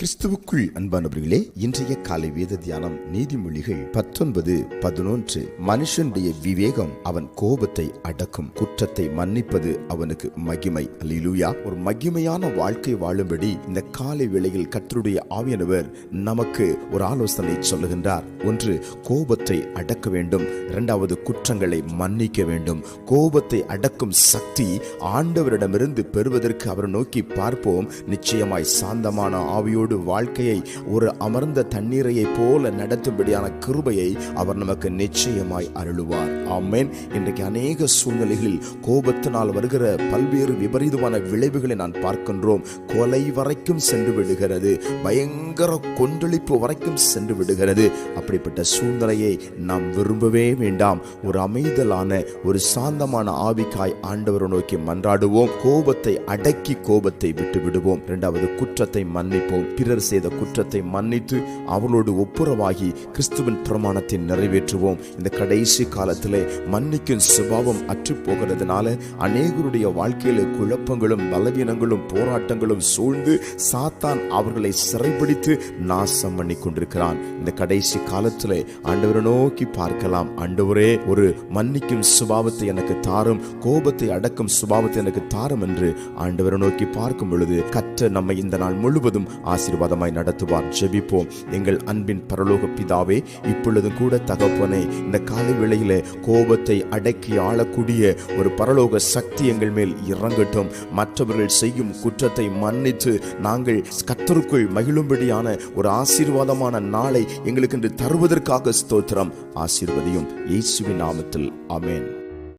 கிறிஸ்துவுக்குள் அன்பானவர்களே இன்றைய காலை வேத தியானம் நீதிமொழிகள் பத்தொன்பது பதினொன்று. மனுஷனுடைய விவேகம் அவன் கோபத்தை அடக்கும். குற்றத்தை மன்னிப்பது அவனுக்கு மகிமை. அல்லேலூயா. ஒரு மகிமையான வாழ்க்கை வாழும்படி இந்த காலை வேளையில் கத்தருடைய ஆவியானவர் நமக்கு ஒரு ஆலோசனை சொல்லுகின்றார். ஒன்று கோபத்தை அடக்க வேண்டும். இரண்டாவது குற்றங்களை மன்னிக்க வேண்டும். கோபத்தை அடக்கும் சக்தி ஆண்டவரிடமிருந்து பெறுவதற்கு அவரை நோக்கி பார்ப்போம். நிச்சயமாய் சாந்தமான ஆவியோடு வாழ்க்கையை ஒரு அமர்ந்த தண்ணீரையை போல நடத்தும்படியான கிருபையை அவர் நமக்கு நிச்சயமாய் அருளுவார். ஆமேன். இன்றைக்கு அநேக சூழ்நிலைகளில் கோபத்தினால் வருகிற பல்வேறு விபரீதமான விளைவுகளை நான் பார்க்கின்றோம். கொலை வரைக்கும் சென்று விடுகிறது. பயங்கர கொந்தளிப்பு வரைக்கும் சென்று விடுகிறது. அப்படிப்பட்ட சூழ்நிலையை நாம் விரும்பவே வேண்டாம். ஒரு அமைதலான ஒரு சாந்தமான ஆவிக்காய் ஆண்டவரை நோக்கி மன்றாடுவோம். கோபத்தை அடக்கி கோபத்தை விட்டு விடுவோம் இரண்டாவது குற்றத்தை மன்னிப்போம். பிறர் செய்த குற்றத்தை மன்னித்து அவளோடு ஒப்புரவாகி கிறிஸ்துவின் பிரமாணத்தை நிறைவேற்றுவோம். இந்த கடைசி காலத்திலே மன்னிக்கும் சுபாவம் அற்று போகிறதுனால அநேகருடைய வாழ்க்கையில குழப்பங்களும் பலவீனங்களும் போராட்டங்களும் சூழ்ந்து சாத்தான் அவர்களை சிறைபிடித்து நாசம் பண்ணி கொண்டிருக்கிறான் இந்த கடைசி காலத்திலே ஆண்டவரை நோக்கி பார்க்கலாம். ஆண்டவரே ஒரு மன்னிக்கும் சுபாவத்தை எனக்கு தாரும் கோபத்தை அடக்கும் சுபாவத்தை எனக்கு தாரும் என்று ஆண்டவரை நோக்கி பார்க்கும் பொழுது கற்ற நம்மை இந்த நாள் முழுவதும் ஆசை ஆசீர்வாதமாய் நடத்துவார். ஜெபிப்போம். எங்கள் அன்பின் பரலோக பிதாவே இப்பொழுதும் கூட தகப்பனே இந்த காலை வேளையிலே கோபத்தை அடக்கி ஆளக்கூடிய ஒரு பரலோக சக்தி எங்கள் மேல் இறங்கட்டும். மற்றவர்கள் செய்யும் குற்றத்தை மன்னித்து நாங்கள் கத்தருக்குள் மகிழும்படியான ஒரு ஆசீர்வாதமான நாளை எங்களுக்கு இன்று தருவதற்காக ஸ்தோத்திரம். ஆசீர்வதியும். இயேசுவின் நாமத்தில். அமேன்